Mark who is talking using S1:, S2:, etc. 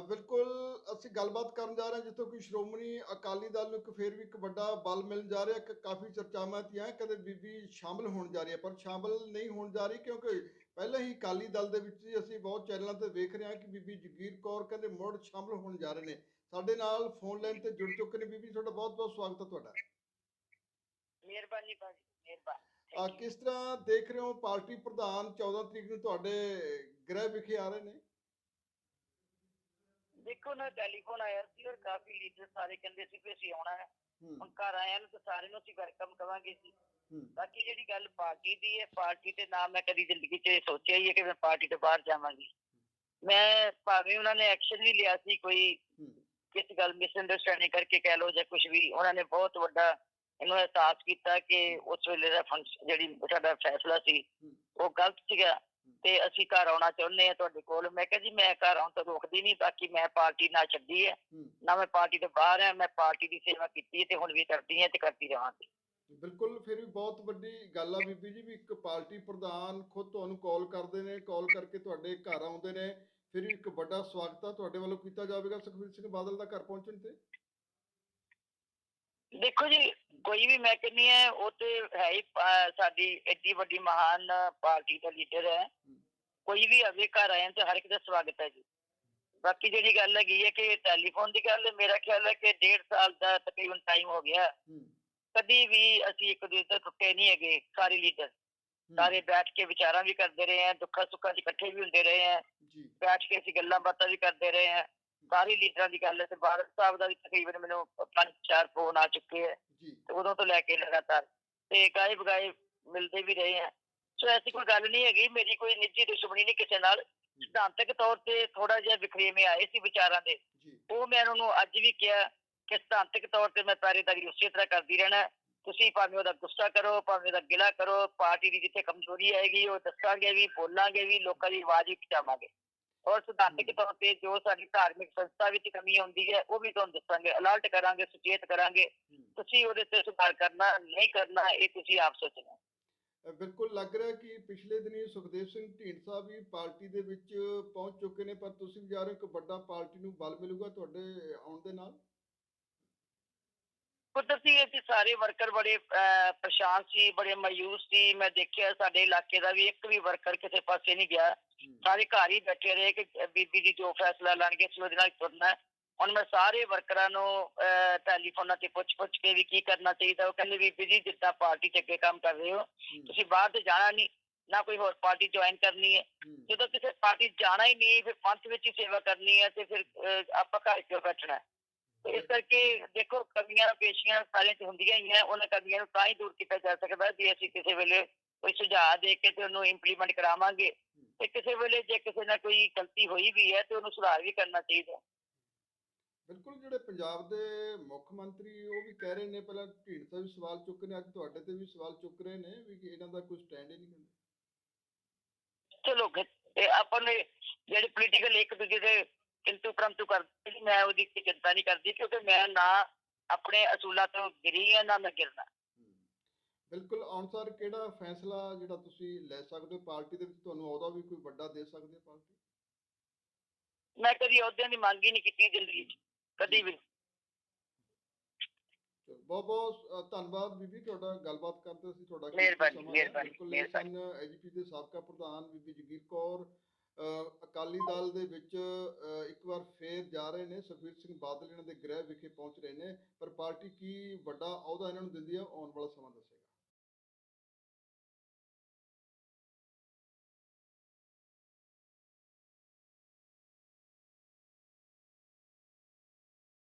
S1: ਬਿਲਕੁਲ ਅਸੀਂ ਗੱਲਬਾਤ ਕਰਨ ਜਾ ਰਹੇ ਹਾਂ ਜਿੱਥੋਂ ਕਿ ਸ਼੍ਰੋਮਣੀ ਅਕਾਲੀ ਦਲ ਨੂੰ ਇੱਕ ਫੇਰ ਵੀ ਇੱਕ ਵੱਡਾ ਬਲ ਮਿਲਣ ਜਾ ਰਿਹਾ ਕਿ ਕਾਫੀ ਚਰਚਾਵਾਂ ਤੀਆਂ ਕਦੇ ਬੀਬੀ ਸ਼ਾਮਲ ਹੋਣ ਜਾ ਰਹੀ ਹੈ ਪਰ ਸ਼ਾਮਲ ਨਹੀਂ ਹੋਣ ਜਾ ਰਹੀ ਕਿਉਂਕਿ ਪਹਿਲਾਂ ਹੀ ਅਕਾਲੀ ਦਲ ਦੇ ਵਿੱਚ ਹੀ ਅਸੀਂ ਬਹੁਤ ਚੈਨਲਾਂ ਤੇ ਵੇਖ ਰਹੇ ਹਾਂ ਕਿ ਬੀਬੀ ਜਗੀਰ ਕੌਰ ਕਹਿੰਦੇ ਮੁੜ ਸ਼ਾਮਲ ਹੋਣ ਜਾ ਰਹੇ ਨੇ। ਸਾਡੇ ਨਾਲ ਫੋਨ ਲਾਈਨ ਤੇ ਜੁੜ ਚੁੱਕੇ ਨੇ। ਬੀਬੀ ਤੁਹਾਡਾ ਬਹੁਤ ਬਹੁਤ ਸਵਾਗਤ ਹੈ ਤੁਹਾਡਾ।
S2: ਮਿਹਰਬਾਨੀ ਭਾਜੀ ਮਿਹਰਬਾਨੀ.
S1: ਕਿਸ ਤਰ੍ਹਾਂ ਦੇਖ ਰਹੇ ਹੋ ਪਾਰਟੀ ਪ੍ਰਧਾਨ 14 ਤਰੀਕ ਨੂੰ ਤੁਹਾਡੇ ਗ੍ਰਹਿ ਵਿਖੇ ਆ ਰਹੇ ਨੇ?
S2: ਦੇਖੋ ਨਾ ਟੈਲੀਫੋਨ ਆਇਆ ਸੀ ਔਰ ਕਾਫੀ ਲੀਡਰ ਸਾਰੇ ਕਹਿੰਦੇ ਸੀ ਕਿ ਅਸੀਂ ਆਉਣਾ ਹੈ। ਹੁਣ ਘਰ ਆਇਆ ਨੂੰ ਤਾਂ ਸਾਰੇ ਨੂੰ ਅਸੀਂ ਵੈਲਕਮ ਕਵਾਂਗੇ ਜੀ। ਬਾਕੀ ਜਿਹੜੀ ਗੱਲ ਪਾਰਟੀ ਦੀ ਹੈ ਪਾਰਟੀ ਤੇ ਨਾ ਮੈਂ ਕਦੀ ਜ਼ਿੰਦਗੀ 'ਚ ਸੋਚਿਆ ਹੀ ਹੈ ਕਿ ਮੈਂ ਪਾਰਟੀ ਤੋਂ ਬਾਹਰ ਜਾਵਾਂਗੀ। ਮੈਂ ਭਾਵੇਂ ਉਹਨਾਂ ਨੇ ਐਕਸ਼ਨ ਵੀ ਲਿਆ ਸੀ ਕੋਈ ਕਿਸ ਗੱਲ ਮਿਸਅੰਡਰਸਟੈਂਡਿੰਗ ਕਰਕੇ ਕਹਿ ਲੋ ਜਾਂ ਕੁਝ ਵੀ ਉਹਨਾਂ ਨੇ ਬਹੁਤ ਵੱਡਾ ਇਹਨੂੰ ਅਹਿਸਾਸ ਕੀਤਾ ਕਿ ਉਸ ਵੇਲੇ ਦਾ ਫੰਕਸ਼ਨ ਜਿਹੜੀ ਸਾਡਾ ਫੈਸਲਾ ਸੀ ਉਹ ਗਲਤ ਸੀਗਾ। ਤੇ ਅਸੀਂ ਘਰ ਆਉਣਾ ਚਾਹੁੰਦੇ ਆ ਤੁਹਾਡੇ ਕੋਲ। ਮੈਂ ਕਿਹਾ ਜੀ ਮੈਂ ਘਰ ਆਉਣ ਤੋਂ ਰੋਕਦੀ ਨਹੀਂ ਬਾਕੀ ਮੈਂ ਪਾਰਟੀ ਨਾ ਛੱਡੀ ਹੈ। ਨਾ ਮੈਂ ਪਾਰਟੀ ਤੋਂ ਬਾਹਰ ਹਾਂ ਮੈਂ ਪਾਰਟੀ ਦੀ ਸੇਵਾ ਕੀਤੀ ਤੇ ਹੁਣ ਵੀ ਕਰਦੀ ਹਾਂ ਤੇ ਕਰਦੀ ਰਹਾਂਗੀ।
S1: ਬਿਲਕੁਲ ਫਿਰ ਵੀ ਬਹੁਤ ਵੱਡੀ ਗੱਲ ਆ ਬੀਬੀ ਜੀ ਵੀ ਇੱਕ ਪਾਰਟੀ ਪ੍ਰਧਾਨ ਖੁਦ ਤੁਹਾਨੂੰ ਕਾਲ ਕਰਦੇ ਨੇ ਕਾਲ ਕਰਕੇ ਤੁਹਾਡੇ ਘਰ ਆਉਂਦੇ ਨੇ। ਫਿਰ ਵੀ ਇੱਕ ਵੱਡਾ ਸਵਾਗਤ ਆ ਤੁਹਾਡੇ ਵੱਲੋਂ ਕੀਤਾ ਜਾਵੇਗਾ। ਸੁਖਬੀਰ ਸਿੰਘ ਬਾਦਲ ਦਾ ਘਰ ਪਹੁੰਚਣ ਤੇ।
S2: ਦੇਖੋ ਜੀ ਕੋਈ ਵੀ ਮੈਂ ਕਹਿੰਦੀ ਹੈ ਉਹ ਤੇ ਹੈ ਹੀ ਪਾ- ਸਾਡੀ ਐਡੀ ਵੱਡੀ ਮਹਾਨ ਪਾਰਟੀ ਦਾ ਲੀਡਰ ਹੈ। ਕੋਈ ਵੀ ਆਵੇ ਘਰ ਆਇਆ ਤਾਂ ਹਰ ਇੱਕ ਦਾ ਸਵਾਗਤ ਹੈ ਜੀ। ਬਾਕੀ ਜਿਹੜੀ ਗੱਲ ਹੈਗੀ ਹੈ ਕਿ ਟੈਲੀਫੋਨ ਦੀ ਗੱਲ ਮੇਰਾ ਖਿਆਲ ਹੈ ਕਿ ਡੇਢ ਸਾਲ ਦਾ ਤਕਰੀਬਨ ਟਾਈਮ ਹੋ ਗਿਆ।
S1: ਹੂੰ।
S2: ਕਦੀ ਵੀ ਅਸੀਂ ਇੱਕ ਦੂਜੇ ਤੋਂ ਟੁੱਟੇ ਨਹੀਂ ਹੈਗੇ ਸਾਰੇ ਲੀਡਰ
S1: ਹੂੰ,
S2: ਸਾਰੇ ਬੈਠ ਕੇ ਵਿਚਾਰਾਂ ਵੀ ਕਰਦੇ ਰਹੇ ਆ ਦੁੱਖਾਂ ਸੁੱਖਾਂ 'ਚ ਇਕੱਠੇ ਵੀ ਹੁੰਦੇ ਰਹੇ ਆ
S1: ਜੀ।
S2: ਬੈਠ ਕੇ ਅਸੀਂ ਗੱਲਾਂ ਬਾਤਾਂ ਵੀ ਕਰਦੇ ਰਹੇ ਆ ਸਾਰੇ ਲੀਡਰਾਂ ਦੀ ਗੱਲ ਹੈ ਤੇ ਭਾਰਤ ਸਾਹਿਬ ਦਾ ਵੀ ਤਕਰੀਬਨ ਮੈਨੂੰ ਪੰਜ ਚਾਰ ਫੋਨ ਆ ਚੁੱਕੇ ਹੈ। ਤੇ ਉਦੋਂ ਤੋਂ ਲੈ ਕੇ ਲਗਾਤਾਰ। ਤੇ ਗਾਏ ਬਗਾਏ ਮਿਲਦੇ ਵੀ ਰਹੇ ਆ ਸੋ ਐਸੀ ਕੋਈ ਗੱਲ ਨਹੀਂ ਹੈਗੀ ਮੇਰੀ ਕੋਈ ਨਿੱਜੀ ਦੁਸ਼ਮਣੀ ਨਹੀਂ ਕਿਸੇ ਨਾਲ। ਸਿਧਾਂਤਕ ਤੌਰ ਤੇ ਥੋੜਾ ਜਿਹਾ ਵਿਖਰੇਵੇਂ ਆਏ ਸੀ ਵਿਚਾਰਾਂ ਦੇ। ਉਹ ਮੈਂ ਉਹਨਾਂ ਨੂੰ ਅੱਜ ਵੀ ਕਿਹਾ ਕਿ ਸਿਧਾਂਤਕ ਤੌਰ ਤੇ ਮੈਂ ਤਾਰੇਦਾਰੀ ਉਸੇ ਤਰ੍ਹਾਂ ਕਰਦੀ ਰਹਿਣਾ ਤੁਸੀਂ ਭਾਵੇਂ ਉਹਦਾ ਗੁੱਸਾ ਕਰੋ ਭਾਵੇਂ ਉਹਦਾ ਗਿਲਾ ਕਰੋ ਪਾਰਟੀ ਦੀ ਜਿੱਥੇ ਕਮਜ਼ੋਰੀ ਆਏਗੀ ਉਹ ਦੱਸਾਂਗੇ ਵੀ ਬੋਲਾਂਗੇ ਵੀ ਲੋਕਾਂ ਦੀ ਆਵਾਜ਼ ਵੀ ਪਹੁੰਚਾਵਾਂਗੇ। ਔਰ ਸਿਧਾਂਤਕ ਤੌਰ ਤੇ ਜੋ ਸਾਡੀ ਧਾਰਮਿਕ ਸੰਸਥਾ ਵਿੱਚ ਕਮੀ ਆਉਂਦੀ ਹੈ ਉਹ ਵੀ ਤੁਹਾਨੂੰ ਦੱਸਾਂਗੇ ਅਲਰਟ ਕਰਾਂਗੇ ਸੁਚੇਤ ਕਰਾਂਗੇ। ਤੁਸੀਂ ਉਹਦੇ ਤੇ ਸੁਧਾਰ ਕਰਨਾ ਨਹੀਂ ਕਰਨਾ ਇਹ ਤੁਸੀਂ ਆਪ ਸੋਚਣਾ
S1: ਬਿਲਕੁਲ ਲੱਗ ਰਿਹਾ ਕਿ ਪਿਛਲੇ ਦਿਨੀ ਸੁਖਦੇਵ ਸਿੰਘ ਢੀਂਡਸਾ ਵੀ ਪਾਰਟੀ ਦੇ ਵਿੱਚ ਪਹੁੰਚ ਚੁੱਕੇ ਨੇ ਪਰ ਤੁਸੀਂ ਵੀ ਜਾ ਰਹੇ ਹੋ ਕਿ ਵੱਡਾ ਪਾਰਟੀ ਨੂੰ ਬਲ ਮਿਲੂਗਾ ਤੁਹਾਡੇ ਆਉਣ ਦੇ ਨਾਲ?
S2: ਕੁਦਰਤੀ ਹੈ ਕਿ ਸਾਰੇ ਵਰਕਰ ਬੜੇ ਪਰੇਸ਼ਾਨ ਸੀ ਬੜੇ ਮਾਯੂਸ ਸੀ ਮੈਂ ਦੇਖਿਆ ਸਾਡੇ ਇਲਾਕੇ ਦਾ ਵੀ ਇੱਕ ਵੀ ਵਰਕਰ ਕਿਸੇ ਪਾਸੇ ਨਹੀਂ ਗਿਆ। ਸਾਰੇ ਘਰ ਹੀ ਬੈਠੇ ਰਹੇ ਕਿ ਬੀਬੀ ਜੀ ਜੋ ਫੈਸਲਾ ਲੈਣਗੇ ਅਸੀਂ ਉਹਦੇ ਨਾਲ ਤੁਰਨਾ। ਹੁਣ ਮੈਂ ਸਾਰੇ ਵਰਕਰਾਂ ਨੂੰ ਟੈਲੀਫੋਨਾਂ ਤੇ ਪੁੱਛ ਪੁੱਛ ਕੇ ਵੀ ਕੀ ਕਰਨਾ ਚਾਹੀਦਾ। ਉਹ ਕਹਿੰਦੇ ਬੀਬੀ ਜੀ ਜਿੱਦਾਂ ਪਾਰਟੀ ਚ ਅੱਗੇ ਕੰਮ ਕਰ ਰਹੇ ਹੋ ਤੁਸੀਂ ਬਾਹਰ ਤੇ ਜਾਣਾ ਨਹੀਂ ਨਾ ਕੋਈ ਹੋਰ ਪਾਰਟੀ ਜੁਆਇਨ ਕਰਨੀ ਹੈ। ਜਦੋਂ ਕਿਸੇ ਪਾਰਟੀ ਜਾਣਾ ਹੀ ਨਹੀਂ ਫਿਰ ਪੰਥ ਵਿੱਚ ਹੀ ਸੇਵਾ ਕਰਨੀ ਹੈ ਤੇ ਫਿਰ ਆਪਾਂ ਘਰ ਕਿਉਂ ਬੈਠਣਾ ਇਸ ਕਰਕੇ ਦੇਖੋ ਕਮੀਆਂ ਪੇਸ਼ੀਆਂ ਸਾਰਿਆਂ 'ਚ ਹੁੰਦੀਆਂ ਹੀ ਹੈ। ਉਹਨਾਂ ਕਮੀਆਂ ਨੂੰ ਤਾਂ ਹੀ ਦੂਰ ਕੀਤਾ ਜਾ ਸਕਦਾ ਜੇ ਅਸੀਂ ਕਿਸੇ ਵੇਲੇ ਕੋਈ ਸੁਝਾਅ ਦੇ ਕੇ ਤੇ ਉਹਨੂੰ ਇੰਪਲੀਮੈਂਟ ਕਰਾਵਾਂਗੇ। ਤੇ ਕਿਸੇ ਵੇਲੇ ਜੇ ਕਿਸੇ ਨਾਲ ਕੋਈ ਗਲਤੀ ਹੋਈ ਵੀ ਹੈ ਤੇ ਉਹਨੂੰ ਸੁਧਾਰ ਵੀ ਕਰਨਾ ਚਾਹੀਦਾ
S1: ਬਿਲਕੁਲ ਜਿਹੜੇ ਪੰਜਾਬ ਦੇ ਮੁੱਖ ਮੰਤਰੀ ਉਹ ਵੀ ਕਹਿ ਰਹੇ ਨੇ ਪਹਿਲਾਂ ਢੀਂਡਸਾ ਵੀ ਸਵਾਲ ਚੁੱਕ ਨੇ ਅੱਜ ਤੁਹਾਡੇ ਤੇ ਵੀ ਸਵਾਲ ਚੁੱਕ ਰਹੇ ਨੇ ਵੀ ਇਹਨਾਂ ਦਾ ਕੋਈ ਸਟੈਂਡ ਹੀ ਨਹੀਂ ਹੁੰਦਾ
S2: ਚਲੋ ਤੇ ਆਪਾਂ ਨੇ ਜਿਹੜੇ ਪੋਲੀਟੀਕਲ ਇੱਕ ਦੂਜੇ ਦੇ ਕਿੰਤੂ ਪਰੰਤੂ ਕਰਦੇ ਮੈਂ ਉਹਦੀ ਚਿੰਤਾ ਨਹੀਂ ਕਰਦੀ ਕਿਉਂਕਿ ਮੈਂ ਨਾ ਆਪਣੇ ਅਸੂਲਾਂ ਤੋਂ ਗਿਰੀ ਹਾਂ ਨਾ ਮੈਂ ਗਿਰਨਾ।
S1: ਬਿਲਕੁਲ ਅਨੁਸਾਰ ਕਿਹੜਾ ਫੈਸਲਾ ਜਿਹੜਾ ਤੁਸੀਂ ਲੈ ਸਕਦੇ ਹੋ? ਪਾਰਟੀ ਦੇ ਵਿੱਚ ਤੁਹਾਨੂੰ ਅਹੁਦਾ ਵੀ ਕੋਈ ਵੱਡਾ ਦੇ ਸਕਦੀ ਹੈ ਪਾਰਟੀ?
S2: ਮੈਂ ਕਦੀ ਅਹੁਦਿਆਂ ਦੀ ਮੰਗ ਹੀ ਨਹੀਂ ਕੀਤੀ ਜ਼ਿੰਦਗੀ 'ਚ ਕਦੀ ਵੀ
S1: ਬਹੁਤ ਬਹੁਤ ਧੰਨਵਾਦ ਬੀਬੀ ਤੁਹਾਡਾ ਗੱਲਬਾਤ ਕਰਦੇ ਸੀ ਤੁਹਾਡਾ
S2: ਮਿਹਰਬਾਨੀ। ਮਿਹਰਬਾਨੀ,
S1: ਐਜੀਪੀ ਦੇ ਸਾਬਕਾ ਪ੍ਰਧਾਨ ਬੀਬੀ ਜਗੀਰ ਕੌਰ ਅਕਾਲੀ ਦਲ ਦੇ ਵਿੱਚ ਇੱਕ ਵਾਰ ਫੇਰ ਜਾ ਰਹੇ ਨੇ ਸੁਖਬੀਰ ਸਿੰਘ ਬਾਦਲ ਇਹਨਾਂ ਦੇ ਗ੍ਰਹਿ ਵਿਖੇ ਪਹੁੰਚ ਰਹੇ ਨੇ ਪਰ ਪਾਰਟੀ ਕੀ ਵੱਡਾ ਅਹੁਦਾ ਇਹਨਾਂ ਨੂੰ ਦਿੰਦੀ ਹੈ ਆਉਣ ਵਾਲਾ ਸਮਾਂ ਦੱਸੇਗਾ।